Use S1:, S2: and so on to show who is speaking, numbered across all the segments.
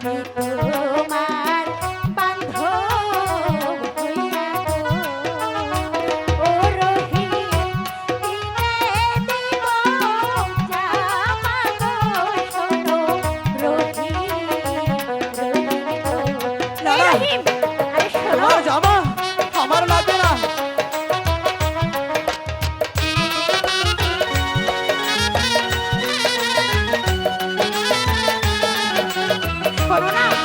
S1: Thank you. coronado.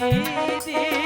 S2: dee dee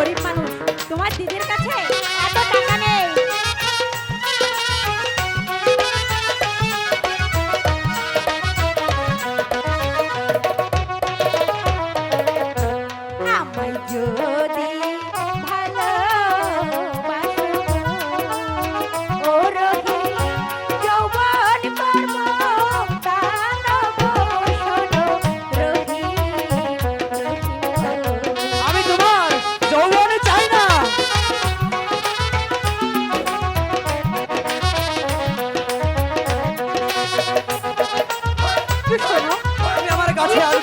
S2: গরিব মানুষ। তোমার দিদির কাছে এত টাকা নেই